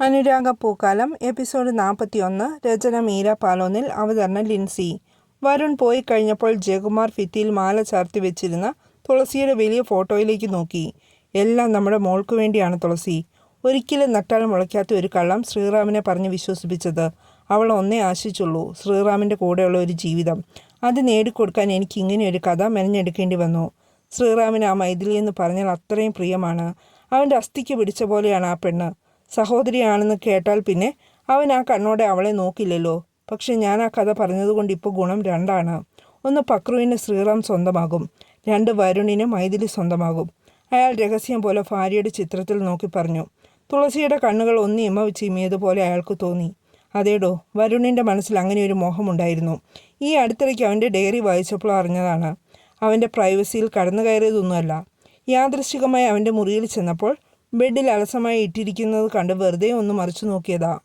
അനുരാഗ പൂക്കാലം episode നാൽപ്പത്തി ഒന്ന് രചന മീര പാലോന്നിൽ അവതരണം ലിൻസി. വരുൺ പോയി കഴിഞ്ഞപ്പോൾ ജയകുമാർ ഫിത്തിയിൽ മാല ചാർത്തി വെച്ചിരുന്ന തുളസിയുടെ വലിയ ഫോട്ടോയിലേക്ക് നോക്കി. എല്ലാം നമ്മുടെ മോൾക്ക് വേണ്ടിയാണ് തുളസി. ഒരിക്കലും നട്ടാൽ മുളയ്ക്കാത്ത ഒരു കള്ളം ശ്രീറാമിനെ പറഞ്ഞ് വിശ്വസിപ്പിച്ചത്. അവൾ ഒന്നേ ആശിച്ചുള്ളൂ ശ്രീറാമിന്റെ കൂടെയുള്ള ഒരു ജീവിതം. അത് നേടിക്കൊടുക്കാൻ എനിക്ക് ഇങ്ങനെ ഒരു കഥ മെനഞ്ഞെടുക്കേണ്ടി വന്നു. ശ്രീറാമിന് ആ മൈഥിലി എന്ന് പറഞ്ഞാൽ അത്രയും പ്രിയമാണ്. അവന്റെ അസ്ഥിക്ക് പിടിച്ച പോലെയാണ് ആ പെണ്ണ്. സഹോദരിയാണെന്ന് കേട്ടാൽ പിന്നെ അവൻ ആ കണ്ണോടെ അവളെ നോക്കില്ലല്ലോ. പക്ഷെ ഞാൻ ആ കഥ പറഞ്ഞതുകൊണ്ട് ഇപ്പോൾ ഗുണം രണ്ടാണ്. ഒന്ന് പക്രുവിന് ശ്രീറാം സ്വന്തമാകും. രണ്ട് വരുണിന് മൈഥിലി സ്വന്തമാകും. അയാൾ രഹസ്യം പോലെ ഭാര്യയുടെ ചിത്രത്തിൽ നോക്കി പറഞ്ഞു. തുളസിയുടെ കണ്ണുകൾ ഒന്ന് ഇമ ചിമ്മിയതുപോലെ അയാൾക്ക് തോന്നി. അതേടോ വരുണിന്റെ മനസ്സിൽ അങ്ങനെ ഒരു മോഹമുണ്ടായിരുന്നു. ഈ അടുത്തിടയ്ക്ക് അവന്റെ ഡയറി വായിച്ചപ്പോൾ അറിഞ്ഞതാണ്. അവന്റെ പ്രൈവസിയിൽ കടന്നു കയറിയതൊന്നുമല്ല യാദൃശികമായി അവന്റെ മുറിയിൽ ചെന്നപ്പോൾ ബെഡിൽ അലസമായി ഇട്ടിരിക്കുന്നത് കണ്ട് വെറുതെ ഒന്ന് മറിച്ചു നോക്കിയതാ.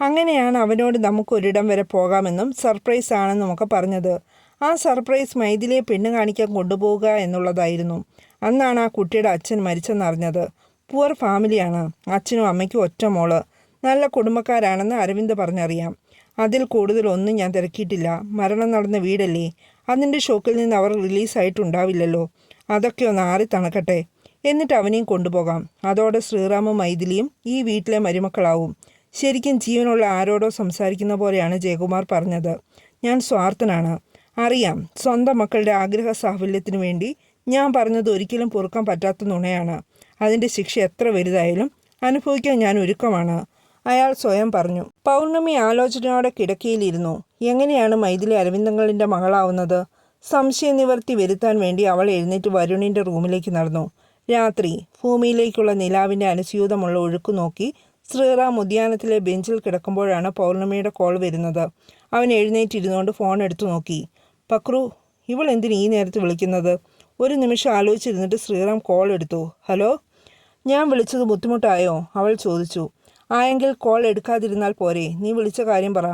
അങ്ങനെയാണ് അവനോട് നമുക്കൊരിടം വരെ പോകാമെന്നും സർപ്രൈസ് ആണെന്നും ഒക്കെ പറഞ്ഞത്. ആ സർപ്രൈസ് മൈഥിലിയെ പെണ്ണ് കാണിക്കാൻ കൊണ്ടുപോവുക എന്നുള്ളതായിരുന്നു. അന്നാണ് ആ കുട്ടിയുടെ അച്ഛൻ മരിച്ചെന്നറിഞ്ഞത്. പുവർ ഫാമിലിയാണ്. അച്ഛനും അമ്മയ്ക്കും ഒറ്റ മോൾ. നല്ല കുടുംബക്കാരാണെന്ന് അരവിന്ദ് പറഞ്ഞറിയാം. അതിൽ കൂടുതലൊന്നും ഞാൻ തിരക്കിയിട്ടില്ല. മരണം നടന്ന വീടല്ലേ? അതിന്റെ ഷോക്കിൽ നിന്ന് അവർ റിലീസായിട്ടുണ്ടാവില്ലല്ലോ. അതൊക്കെ ഒന്ന് ആറി തണക്കട്ടെ. എന്നിട്ട് അവനെയും കൊണ്ടുപോകാം. അതോടെ ശ്രീറാമും മൈഥിലിയും ഈ വീട്ടിലെ മരുമക്കളാവും. ശരിക്കും ജീവനുള്ള ആരോടോ സംസാരിക്കുന്ന പോലെയാണ് ജയകുമാർ പറഞ്ഞത്. ഞാൻ സ്വാർത്ഥനാണ്. അറിയാം സ്വന്തം മക്കളുടെ ആഗ്രഹ സാഫല്യത്തിനു വേണ്ടി ഞാൻ പറഞ്ഞത് ഒരിക്കലും പൊറുക്കാൻ പറ്റാത്ത നുണയാണ്. അതിന്റെ ശിക്ഷ എത്ര വലുതായാലും അനുഭവിക്കാൻ ഞാൻ ഒരുക്കമാണ്. അയാൾ സ്വയം പറഞ്ഞു. പൗർണമി ആലോചനയോടെ കിടക്കയിലിരുന്നു. എങ്ങനെയാണ് മൈഥിലി അരവിന്ദങ്ങളിന്റെ മകളാവുന്നത്? സംശയ നിവർത്തി വരുത്താൻ വേണ്ടി അവൾ എഴുന്നേറ്റ് വരുണിന്റെ റൂമിലേക്ക് നടന്നു. രാത്രി ഭൂമിയിലേക്കുള്ള നിലാവിന്റെ അനുസ്യൂതമുള്ള ഒഴുക്ക് നോക്കി ശ്രീറാം ഉദ്യാനത്തിലെ ബെഞ്ചിൽ കിടക്കുമ്പോഴാണ് പൗർണമിയുടെ കോൾ വരുന്നത്. അവൻ എഴുന്നേറ്റിരുന്നുകൊണ്ട് ഫോൺ എടുത്തു നോക്കി. പക്രു ഇവൾ എന്തിന് ഈ നേരത്ത് വിളിക്കുന്നത്? ഒരു നിമിഷം ആലോചിച്ചിരുന്നിട്ട് ശ്രീറാം കോൾ എടുത്തു. ഹലോ ഞാൻ വിളിച്ചത് ബുദ്ധിമുട്ടായോ? അവൾ ചോദിച്ചു. ആയെങ്കിൽ കോൾ എടുക്കാതിരുന്നാൽ പോരെ നീ വിളിച്ച കാര്യം പറ.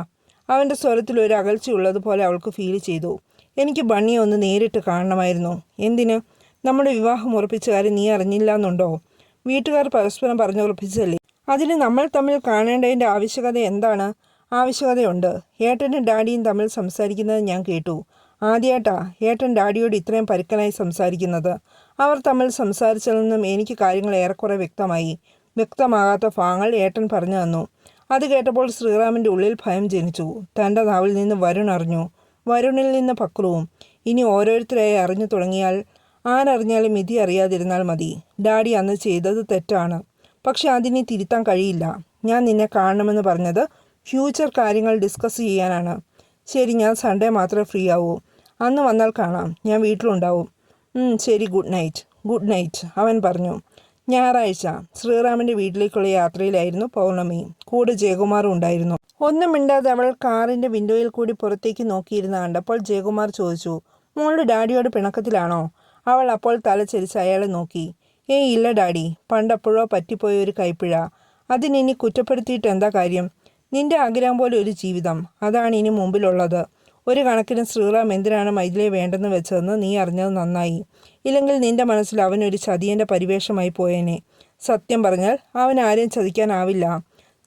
അവന്റെ സ്വരത്തിൽ ഒരു അകൽച്ചയുള്ളതുപോലെ അവൾക്ക് ഫീൽ ചെയ്തു. എനിക്ക് ബണ്ണിയെ ഒന്ന് നേരിട്ട് കാണണമായിരുന്നു. എന്തിന്? നമ്മുടെ വിവാഹം ഉറപ്പിച്ച കാര്യം നീ അറിഞ്ഞില്ല എന്നുണ്ടോ വീട്ടുകാർ പരസ്പരം പറഞ്ഞു ഉറപ്പിച്ചല്ലേ അതിന് നമ്മൾ തമ്മിൽ കാണേണ്ടതിന്റെ ആവശ്യകത എന്താണ്? ആവശ്യകതയുണ്ട്. ഏട്ടനും ഡാഡിയും തമ്മിൽ സംസാരിക്കുന്നത് ഞാൻ കേട്ടു. ആദ്യമായിട്ടാ ഏട്ടൻ ഡാഡിയോട് ഇത്രയും പരുക്കനായി സംസാരിക്കുന്നത്. അവർ തമ്മിൽ സംസാരിച്ചതിൽ നിന്നും എനിക്ക് കാര്യങ്ങൾ ഏറെക്കുറെ വ്യക്തമായി. വ്യക്തമാകാത്ത ഭാഗങ്ങൾ ഏട്ടൻ പറഞ്ഞു തന്നു. അത് കേട്ടപ്പോൾ ശ്രീറാമിന്റെ ഉള്ളിൽ ഭയം ജനിച്ചു. തന്റെ നാവിൽ നിന്ന് വരുൺ അറിഞ്ഞു. വരുണിൽ നിന്ന് പക്രുവും. ഇനി ഓരോരുത്തരെയായി അറിഞ്ഞു തുടങ്ങിയാൽ ആരറിഞ്ഞാലും വിധി അറിയാതിരുന്നാൽ മതി. ഡാഡി അന്ന് ചെയ്തത് തെറ്റാണ്. പക്ഷെ അതിനെ തിരുത്താൻ കഴിയില്ല. ഞാൻ നിന്നെ കാണണമെന്ന് പറഞ്ഞത് ഫ്യൂച്ചർ കാര്യങ്ങൾ ഡിസ്കസ് ചെയ്യാനാണ്. ശരി ഞാൻ സൺഡേ മാത്രമേ ഫ്രീ ആവൂ. അന്ന് വന്നാൽ കാണാം. ഞാൻ വീട്ടിലുണ്ടാവും. ശരി ഗുഡ് നൈറ്റ്. ഗുഡ് നൈറ്റ് അവൻ പറഞ്ഞു. ഞായറാഴ്ച ശ്രീറാമിന്റെ വീട്ടിലേക്കുള്ള യാത്രയിലായിരുന്നു പൗർണമി. കൂടെ ജയകുമാറും ഉണ്ടായിരുന്നു. ഒന്നും മിണ്ടാതെ അവൾ കാറിന്റെ വിൻഡോയിൽ കൂടി പുറത്തേക്ക് നോക്കിയിരുന്ന കണ്ടപ്പോൾ ജയകുമാർ ചോദിച്ചു മോളുടെ ഡാഡിയോട് പിണക്കത്തിലാണോ? അവൾ അപ്പോൾ തലചരിച്ച് അയാളെ നോക്കി. ഏയ് ഇല്ല ഡാഡി. പണ്ടപ്പോഴോ പറ്റിപ്പോയ ഒരു കൈപ്പിഴ. അതിനിനി കുറ്റപ്പെടുത്തിയിട്ട് എന്താ കാര്യം? നിന്റെ ആഗ്രഹം പോലെ ഒരു ജീവിതം. അതാണ് ഇനി മുമ്പിലുള്ളത്. ഒരു കണക്കിന് ശ്രീറാം എന്തിനാണ് മൈഥിലെ വേണ്ടെന്ന് വെച്ചതെന്ന് നീ അറിഞ്ഞത് നന്നായി. ഇല്ലെങ്കിൽ നിന്റെ മനസ്സിൽ അവനൊരു ചതിയന്റെ പരിവേഷമായി പോയേനെ. സത്യം പറഞ്ഞാൽ അവൻ ആരെയും ചതിക്കാനാവില്ല.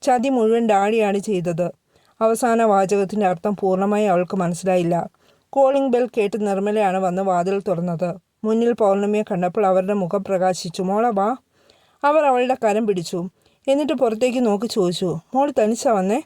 ചതി മുഴുവൻ ഡാഡിയാണ് ചെയ്തത്. അവസാന വാചകത്തിന്റെ അർത്ഥം പൂർണമായി അവൾക്ക് മനസ്സിലായില്ല. കോളിംഗ് ബെൽ കേട്ട് നിർമ്മലയാണ് വന്ന് വാതിൽ തുറന്നത്. മുന്നിൽ പൗർണമിയെ കണ്ടപ്പോൾ അവരുടെ മുഖം പ്രകാശിച്ചു. മോളെ വാ. അവർ അവളുടെ കരം പിടിച്ചു. എന്നിട്ട് പുറത്തേക്ക് നോക്കി ചോദിച്ചു മോൾ തനിച്ചാ വന്നേ?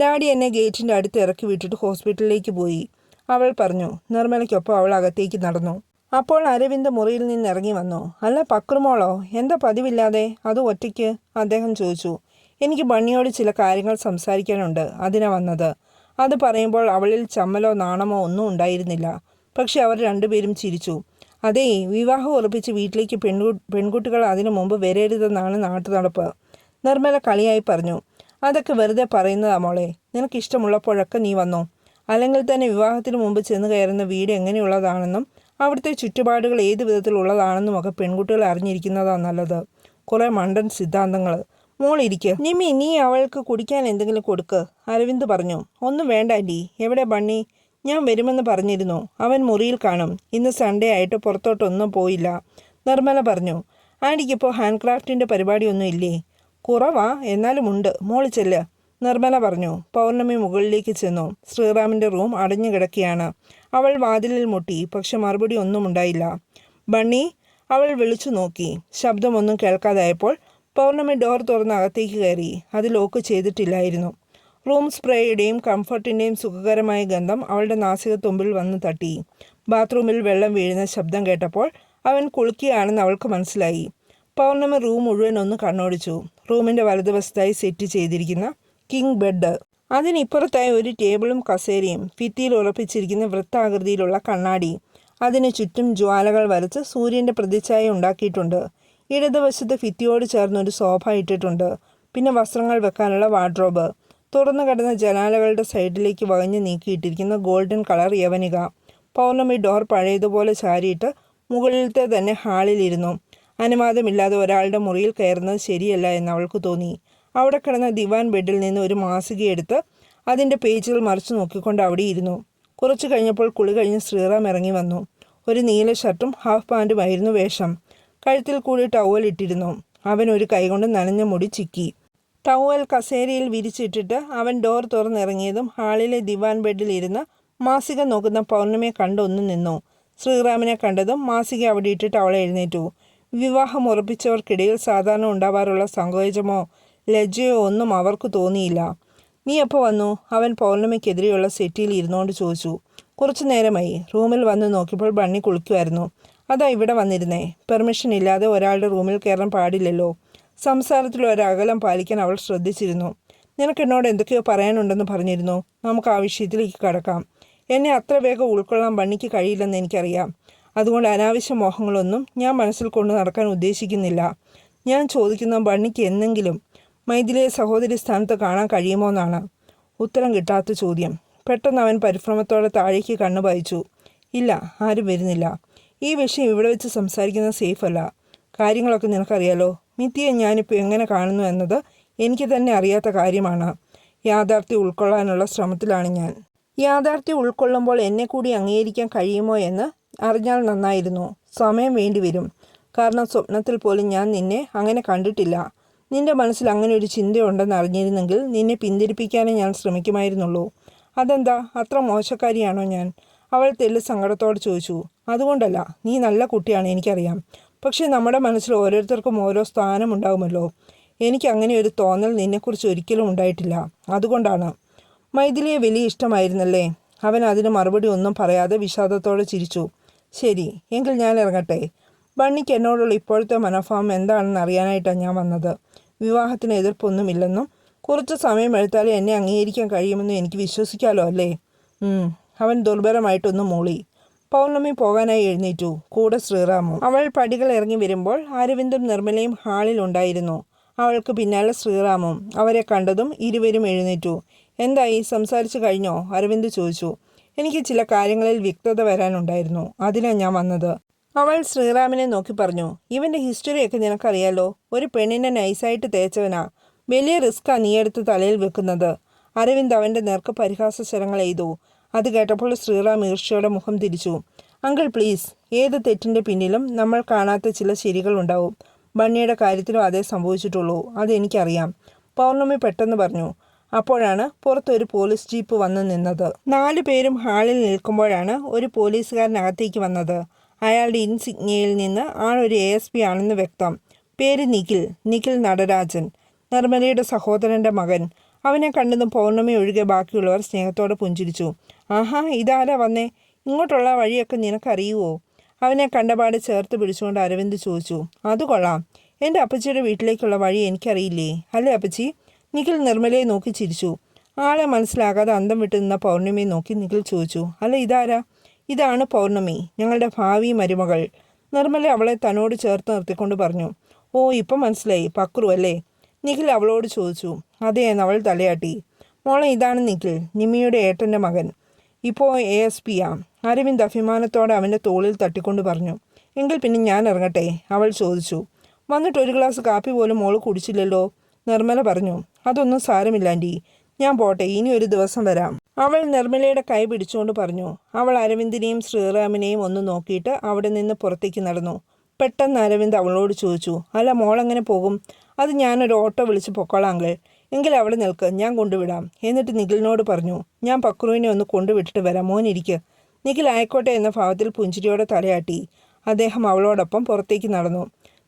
ഡാഡി എന്നെ ഗേറ്റിന്റെ അടുത്ത് ഇറക്കി വിട്ടിട്ട് ഹോസ്പിറ്റലിലേക്ക് പോയി. അവൾ പറഞ്ഞു നിർമ്മലയ്ക്കൊപ്പം അവൾ അകത്തേക്ക് നടന്നു. അപ്പോൾ അരവിന്ദ് മുറിയിൽ നിന്ന് ഇറങ്ങി വന്നു. അല്ല പക്രുമോളോ എന്താ പതിവില്ലാതെ? അത് ഒറ്റയ്ക്ക്? അദ്ദേഹം ചോദിച്ചു. എനിക്ക് ബണ്ണിയോട് ചില കാര്യങ്ങൾ സംസാരിക്കാനുണ്ട്. അതിനാ വന്നത്. അത് പറയുമ്പോൾ അവളിൽ ചമ്മലോ നാണമോ ഒന്നും ഉണ്ടായിരുന്നില്ല. പക്ഷെ അവർ രണ്ടുപേരും ചിരിച്ചു. അതേ വിവാഹം ഉറപ്പിച്ച് വീട്ടിലേക്ക് പെൺകു പെൺകുട്ടികൾ അതിനു മുമ്പ് വരരുതെന്നാണ് നാട്ടു നടപ്പ് നിർമ്മല കളിയായി പറഞ്ഞു അതൊക്കെ വെറുതെ പറയുന്നതാ മോളെ നിനക്കിഷ്ടമുള്ളപ്പോഴൊക്കെ നീ വന്നോ. അല്ലെങ്കിൽ തന്നെ വിവാഹത്തിന് മുമ്പ് ചെന്ന് കയറുന്ന വീട് എങ്ങനെയുള്ളതാണെന്നും അവിടുത്തെ ചുറ്റുപാടുകൾ ഏത് വിധത്തിലുള്ളതാണെന്നും ഒക്കെ പെൺകുട്ടികൾ അറിഞ്ഞിരിക്കുന്നതാ നല്ലത്. കുറേ മണ്ടൻ സിദ്ധാന്തങ്ങൾ മോളിരിക്കുക നിമി നീ അവൾക്ക് കുടിക്കാൻ എന്തെങ്കിലും കൊടുക്ക് അരവിന്ദ് പറഞ്ഞു. ഒന്നും വേണ്ട ആന്റി എവിടെ ബണ്ണി? ഞാൻ വരുമെന്ന് പറഞ്ഞിരുന്നു. അവൻ മുറിയിൽ കാണും. ഇന്ന് സൺഡേ ആയിട്ട് പുറത്തോട്ടൊന്നും പോയില്ല. നിർമ്മല പറഞ്ഞു ആന്റിക്കിപ്പോൾ ഹാൻഡ് ക്രാഫ്റ്റിന്റെ പരിപാടിയൊന്നും ഇല്ലേ? കുറവാ എന്നാലും ഉണ്ട്. മോൾ ചെല്ല്. നിർമ്മല പറഞ്ഞു പൗർണമി മുകളിലേക്ക് ചെന്നു. ശ്രീറാമിന്റെ റൂം അടഞ്ഞു കിടക്കുകയാണ്. അവൾ വാതിലിൽ മുട്ടി പക്ഷെ മറുപടി ഒന്നും ഉണ്ടായില്ല. ബണ്ണി അവൾ വിളിച്ചു നോക്കി. ശബ്ദമൊന്നും കേൾക്കാതായപ്പോൾ പൗർണമി ഡോർ തുറന്ന് അകത്തേക്ക് കയറി. അത് ലോക്ക് ചെയ്തിട്ടില്ലായിരുന്നു. റൂം സ്പ്രേയുടെയും കംഫർട്ടിന്റെയും സുഖകരമായ ഗന്ധം അവളുടെ നാസിക തുമ്പിൽ വന്ന് തട്ടി. ബാത്റൂമിൽ വെള്ളം വീഴുന്ന ശബ്ദം കേട്ടപ്പോൾ അവൻ കുളിക്കുകയാണെന്ന് അവൾക്ക് മനസ്സിലായി. പൗർണമി റൂം മുഴുവൻ ഒന്ന് കണ്ണോടിച്ചു. റൂമിന്റെ വലതുവശത്തായി സെറ്റ് ചെയ്തിരിക്കുന്ന കിങ് ബെഡ്. അതിനിപ്പുറത്തായി ഒരു ടേബിളും കസേരയും ഭിത്തിയിൽ ഉറപ്പിച്ചിരിക്കുന്ന വൃത്താകൃതിയിലുള്ള കണ്ണാടി. അതിനു ചുറ്റും ജ്വാലകൾ വരച്ച് സൂര്യന്റെ പ്രതിച്ഛായ ഉണ്ടാക്കിയിട്ടുണ്ട്. ഇടതുവശത്ത് ഭിത്തിയോട് ചേർന്ന് ഒരു സോഫ ഇട്ടിട്ടുണ്ട്. പിന്നെ വസ്ത്രങ്ങൾ വെക്കാനുള്ള വാർഡ്രോബ്. തുറന്നു കിടന്ന ജനാലകളുടെ സൈഡിലേക്ക് വകഞ്ഞ് നീക്കിയിട്ടിരിക്കുന്ന ഗോൾഡൻ കളർ യവനിക. പൗർണമി ഡോർ പഴയതുപോലെ ചാരിയിട്ട് മുകളിലത്തെ തന്നെ ഹാളിലിരുന്നു. അനുവാദമില്ലാതെ ഒരാളുടെ മുറിയിൽ കയറുന്നത് ശരിയല്ല എന്ന് അവൾക്ക് തോന്നി. അവിടെ കിടന്ന ദിവാൻ ബെഡിൽ നിന്ന് ഒരു മാസിക എടുത്ത് അതിന്റെ പേജുകൾ മറിച്ചു നോക്കിക്കൊണ്ട് അവിടെ ഇരുന്നു. കുറച്ചു കഴിഞ്ഞപ്പോൾ കുളി കഴിഞ്ഞ് ശ്രീറാം ഇറങ്ങി വന്നു. ഒരു നീല ഷർട്ടും ഹാഫ് പാന്റുമായിരുന്നു വേഷം. കഴുത്തിൽ കൂടി ടവൽ ഇട്ടിരുന്നു. അവൻ ഒരു കൈകൊണ്ട് നനഞ്ഞ മുടി ചിക്കി. ടവൽ കസേരയിൽ വിരിച്ചിട്ടിട്ട് അവൻ ഡോർ തുറന്നിറങ്ങിയതും ഹാളിലെ ദിവാൻ ബെഡിൽ ഇരുന്ന് മാസിക നോക്കുന്ന പൗർണമിയെ കണ്ടൊന്നു നിന്നു. ശ്രീറാമിനെ കണ്ടതും മാസിക അവിടെ ഇട്ടിട്ട് അവളെ എഴുന്നേറ്റു. വിവാഹം ഉറപ്പിച്ചവർക്കിടയിൽ സാധാരണ ഉണ്ടാവാറുള്ള സങ്കോചമോ ലജ്ജയോ ഒന്നും അവർക്ക് തോന്നിയില്ല. നീ എപ്പോൾ വന്നു? അവൻ പൗർണമിക്കെതിരെയുള്ള സെറ്റിയിൽ ഇരുന്നുകൊണ്ട് ചോദിച്ചു. കുറച്ചു നേരമായി. റൂമിൽ വന്ന് നോക്കിയപ്പോൾ ബണ്ണി കുളിക്കുമായിരുന്നു അതാ ഇവിടെ വന്നിരുന്നേ. പെർമിഷൻ ഇല്ലാതെ ഒരാളുടെ റൂമിൽ കയറാൻ പാടില്ലല്ലോ. സംസാരത്തിൽ ഒരകലം പാലിക്കാൻ അവൾ ശ്രദ്ധിച്ചിരുന്നു. നിനക്ക് എന്നോട് എന്തൊക്കെയോ പറയാനുണ്ടെന്ന് പറഞ്ഞിരുന്നു. നമുക്ക് ആ വിഷയത്തിലേക്ക് കടക്കാം. എന്നെ അത്ര വേഗം ഉൾക്കൊള്ളാൻ ബണ്ണിക്ക് കഴിയില്ലെന്ന് എനിക്കറിയാം. അതുകൊണ്ട് അനാവശ്യ മോഹങ്ങളൊന്നും ഞാൻ മനസ്സിൽ കൊണ്ടു നടക്കാൻ ഉദ്ദേശിക്കുന്നില്ല. ഞാൻ ചോദിക്കുന്ന ബണ്ണിക്ക് എന്നെങ്കിലും മൈഥിലിയെ സഹോദരി സ്ഥാനത്ത് കാണാൻ കഴിയുമോ എന്നാണ്. ഉത്തരം കിട്ടാത്ത ചോദ്യം. പെട്ടെന്ന് അവൻ പരിഭ്രമത്തോടെ താഴേക്ക് കണ്ണു പായിച്ചു. ഇല്ല ആരും വരുന്നില്ല. ഈ വിഷയം ഇവിടെ വെച്ച് സംസാരിക്കുന്നത് സേഫ് അല്ല. കാര്യങ്ങളൊക്കെ നിനക്കറിയാലോ. മിത്തിയെ ഞാനിപ്പോൾ എങ്ങനെ കാണുന്നു എന്നത് എനിക്ക് തന്നെ അറിയാത്ത കാര്യമാണ്. യാഥാർത്ഥ്യം ഉൾക്കൊള്ളാനുള്ള ശ്രമത്തിലാണ് ഞാൻ. യാഥാർത്ഥ്യം ഉൾക്കൊള്ളുമ്പോൾ എന്നെ കൂടി അംഗീകരിക്കാൻ കഴിയുമോ എന്ന് അറിഞ്ഞാൽ നന്നായിരുന്നു. സമയം വേണ്ടിവരും കാരണം സ്വപ്നത്തിൽ പോലും ഞാൻ നിന്നെ അങ്ങനെ കണ്ടിട്ടില്ല. നിന്റെ മനസ്സിൽ അങ്ങനെ ഒരു ചിന്തയുണ്ടെന്ന് അറിഞ്ഞിരുന്നെങ്കിൽ നിന്നെ പിന്തിരിപ്പിക്കാനേ ഞാൻ ശ്രമിക്കുമായിരുന്നുള്ളൂ. അതെന്താ? അത്ര മോശക്കാരിയാണോ ഞാൻ? അവൾ തെല്ല് സങ്കടത്തോടെ ചോദിച്ചു. അതുകൊണ്ടല്ല നീ നല്ല കുട്ടിയാണ് എനിക്കറിയാം. പക്ഷേ നമ്മുടെ മനസ്സിൽ ഓരോരുത്തർക്കും ഓരോ സ്ഥാനമുണ്ടാകുമല്ലോ എനിക്ക് അങ്ങനെ ഒരു തോന്നൽ നിന്നെക്കുറിച്ച് ഒരിക്കലും ഉണ്ടായിട്ടില്ല. അതുകൊണ്ടാണ്. മൈഥിലിയെ വലിയ ഇഷ്ടമായിരുന്നല്ലേ? അവൻ അതിന് മറുപടി ഒന്നും പറയാതെ വിഷാദത്തോടെ ചിരിച്ചു. ശരി എങ്കിൽ ഞാൻ ഇറങ്ങട്ടെ. ബണ്ണിക്ക് എന്നോടുള്ള ഇപ്പോഴത്തെ മനോഭാവം എന്താണെന്ന് അറിയാനായിട്ടാണ് ഞാൻ വന്നത്. വിവാഹത്തിന് എതിർപ്പൊന്നുമില്ലെന്നും കുറച്ച് സമയം എടുത്താലേ എന്നെ അംഗീകരിക്കാൻ കഴിയുമെന്നും എനിക്ക് വിശ്വസിക്കാമല്ലോ അല്ലേ? അവൻ ദുർബലമായിട്ടൊന്ന് മൂളി. പൗർണമി പോകാനായി എഴുന്നേറ്റു. കൂടെ ശ്രീറാമും. അവൾ പടികൾ ഇറങ്ങി വരുമ്പോൾ അരവിന്ദും നിർമ്മലയും ഹാളിൽ ഉണ്ടായിരുന്നു. അവൾക്ക് പിന്നാലെ ശ്രീറാമും. അവരെ കണ്ടതും ഇരുവരും എഴുന്നേറ്റു. എന്തായി? സംസാരിച്ചു കഴിഞ്ഞോ? അരവിന്ദ് ചോദിച്ചു. എനിക്ക് ചില കാര്യങ്ങളിൽ വ്യക്തത വരാനുണ്ടായിരുന്നു. അതിനാണ് ഞാൻ വന്നത്. അവൾ ശ്രീറാമിനെ നോക്കി പറഞ്ഞു. ഇവന്റെ ഹിസ്റ്ററിയൊക്കെ നിനക്കറിയാലോ? ഒരു പെണ്ണിനെ നൈസായിട്ട് തേച്ചവനാ. വലിയ റിസ്ക്കാണ് നീ എടുത്ത് തലയിൽ വെക്കുന്നത്. അരവിന്ദ് അവന്റെ നേർക്ക് പരിഹാസ സ്വരങ്ങൾ എയ്തു. അത് കേട്ടപ്പോൾ ശ്രീറാം ഈർഷ്യയുടെ മുഖം തിരിച്ചു. Uncle please. ഏത് തെറ്റിന്റെ പിന്നിലും നമ്മൾ കാണാത്ത ചില ശരികളുണ്ടാവും ബണ്ണിയുടെ കാര്യത്തിലും അതേ സംഭവിച്ചിട്ടുള്ളൂ. അതെനിക്കറിയാം പൗർണമി പെട്ടെന്ന് പറഞ്ഞു. അപ്പോഴാണ് പുറത്തൊരു പോലീസ് ജീപ്പ് വന്നു നിന്നത്. നാലു പേരും ഹാളിൽ നിൽക്കുമ്പോഴാണ് ഒരു പോലീസുകാരനകത്തേക്ക് വന്നത്. അയാളുടെ ഇൻസിഗ്നയിൽ നിന്ന് ആളൊരു എ എസ് പി ആണെന്ന് വ്യക്തം. പേര് നിഖിൽ. നിഖിൽ നടരാജൻ. നിർമ്മലയുടെ സഹോദരന്റെ മകൻ. അവനെ കണ്ടതും പൗർണമി ഒഴികെ ബാക്കിയുള്ളവർ സ്നേഹത്തോടെ പുഞ്ചിരിച്ചു. ആഹാ ഇതാരാ വന്നേ? ഇങ്ങോട്ടുള്ള വഴിയൊക്കെ നിനക്കറിയുവോ? അവനെ കണ്ടപാട് ചേർത്ത് പിടിച്ചുകൊണ്ട് അരവിന്ദ് ചോദിച്ചു അത് കൊള്ളാം. എന്റെ അപ്പച്ചിയുടെ വീട്ടിലേക്കുള്ള വഴി എനിക്കറിയില്ലേ? അല്ലേ അപ്പച്ചി? നിഖിൽ നിർമ്മലയെ നോക്കി ചിരിച്ചു. ആളെ മനസ്സിലാകാതെ അന്തം വിട്ടു നിന്ന പൗർണമിയെ നോക്കി നിഖിൽ ചോദിച്ചു അല്ല ഇതാരാ? ഇതാണ് പൗർണമി ഞങ്ങളുടെ ഭാവി മരുമകൾ. നിർമ്മല അവളെ തന്നോട് ചേർത്ത് നിർത്തിക്കൊണ്ട് പറഞ്ഞു ഓ ഇപ്പം മനസ്സിലായി പക്രു അല്ലേ? നിഖിൽ അവളോട് ചോദിച്ചു അതേ അവൾ തലയാട്ടി. മോളെ ഇതാണ് നിഖിൽ നിമിയുടെ ഏട്ടന്റെ മകൻ. ഇപ്പോൾ എ എസ് പി ആ. അരവിന്ദ് അഭിമാനത്തോടെ അവന്റെ തോളിൽ തട്ടിക്കൊണ്ട് പറഞ്ഞു എങ്കിൽ പിന്നെ ഞാൻ ഇറങ്ങട്ടെ? അവൾ ചോദിച്ചു. വന്നിട്ട് ഒരു ഗ്ലാസ് കാപ്പി പോലും മോൾ കുടിച്ചില്ലല്ലോ നിർമ്മല പറഞ്ഞു. അതൊന്നും സാരമില്ലാണ്ടി ഞാൻ പോട്ടെ ഇനി ഒരു ദിവസം വരാം. അവൾ നിർമ്മലയുടെ കൈ പിടിച്ചുകൊണ്ട് പറഞ്ഞു. അവൾ അരവിന്ദിനെയും ശ്രീറാമിനെയും ഒന്ന് നോക്കിയിട്ട് അവിടെ നിന്ന് പുറത്തേക്ക് നടന്നു. പെട്ടെന്ന് അരവിന്ദ് അവളോട് ചോദിച്ചു അല്ല മോളെങ്ങനെ പോകും? അത് ഞാനൊരു ഓട്ടോ വിളിച്ച് പൊക്കോളാം അങ്കിൾ. എങ്കിൽ അവിടെ നിൽക്ക് ഞാൻ കൊണ്ടുവിടാം. എന്നിട്ട് നിഖിലിനോട് പറഞ്ഞു ഞാൻ പക്രുവിനെ ഒന്ന് കൊണ്ടുവിട്ടിട്ട് വരാം മോനിരിക്ക് നിഖിൽ ആയിക്കോട്ടെ എന്ന ഭാവത്തിൽ പുഞ്ചിരിയോടെ തലയാട്ടി. അദ്ദേഹം അവളോടൊപ്പം പുറത്തേക്ക് നടന്നു.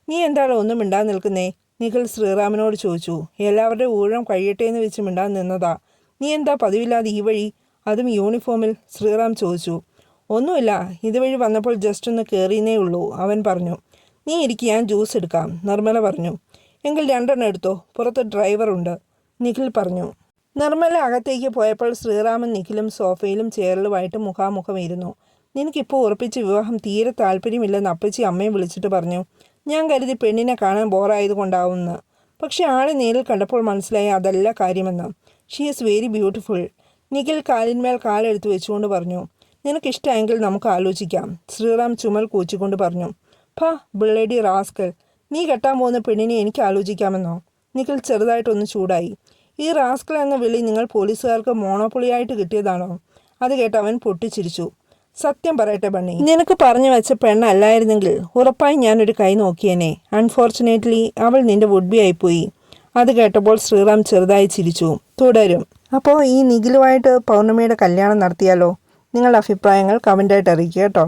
നീ എന്താണ് ഒന്നും മിണ്ടാൻ നിൽക്കുന്നേ? നിഖിൽ ശ്രീറാമിനോട് ചോദിച്ചു. എല്ലാവരുടെ ഊഴം കഴിയട്ടെ എന്ന് വെച്ച് മിണ്ടാൻ നിന്നതാ. നീ എന്താ പതിവില്ലാതെ ഈ വഴി? അതും യൂണിഫോമിൽ ശ്രീറാം ചോദിച്ചു. ഒന്നുമില്ല. ഇതുവഴി വന്നപ്പോൾ ജസ്റ്റ് ഒന്ന് കയറിയേ ഉള്ളൂ അവൻ പറഞ്ഞു. നീ ഇരിക്ക് ഞാൻ ജ്യൂസ് എടുക്കാം നിർമ്മല പറഞ്ഞു. എങ്കിൽ രണ്ടെണ്ണം എടുത്തോ? പുറത്ത് ഡ്രൈവറുണ്ട്. നിഖിൽ പറഞ്ഞു. നിർമ്മല അകത്തേക്ക് പോയപ്പോൾ ശ്രീറാമൻ നിഖിലും സോഫയിലും ചെയറിലുമായിട്ട് മുഖാമുഖം ഇരുന്നു നിനക്കിപ്പോൾ ഉറപ്പിച്ച വിവാഹം തീരെ താല്പര്യമില്ലെന്ന് അപ്പച്ചി അമ്മയെ വിളിച്ചിട്ട് പറഞ്ഞു. ഞാൻ കരുതി പെണ്ണിനെ കാണാൻ ബോറായതുകൊണ്ടാവുമെന്ന് പക്ഷെ ആളെ നേരിൽ കണ്ടപ്പോൾ മനസ്സിലായി അതല്ല കാര്യമെന്ന്. She is very beautiful Nikhil കാലിന്മേൽ കാലെടുത്ത് വെച്ചുകൊണ്ട് പറഞ്ഞു. നിനക്കിഷ്ടമെങ്കിൽ നമുക്ക് ആലോചിക്കാം ശ്രീറാം ചുമൽ കൂച്ചിക്കൊണ്ട് പറഞ്ഞു. ഫ ബിള്ളേഡി റാസ്കൽ നീ കെട്ടാൻ പോകുന്ന പെണ്ണിനെ എനിക്ക് ആലോചിക്കാമെന്നോ? നിഖിൽ ചെറുതായിട്ടൊന്ന് ചൂടായി. ഈ റാസ്കൽ എന്ന വിളി നിങ്ങൾ പോലീസുകാർക്ക് മോണോപ്പൊളിയായിട്ട് കിട്ടിയതാണോ? അത് കേട്ട് അവൻ പൊട്ടിച്ചിരിച്ചു. സത്യം പറയട്ടെ ബണ്ണി. നിനക്ക് പറഞ്ഞു വെച്ച പെണ്ണല്ലായിരുന്നെങ്കിൽ ഉറപ്പായി ഞാനൊരു കൈ നോക്കിയേനെ. അൺഫോർച്ചുനേറ്റ്ലി അവൾ നിന്റെ വുഡ്ബി ആയിപ്പോയി അത് കേട്ടപ്പോൾ ശ്രീറാം ചെറുതായി ചിരിച്ചു. തുടരും. അപ്പോൾ ഈ നിഖിലുമായിട്ട് പൗർണമിയുടെ കല്യാണം നടത്തിയാലോ? നിങ്ങളുടെ അഭിപ്രായങ്ങൾ കമന്റായിട്ട് അറിയിക്കുക കേട്ടോ.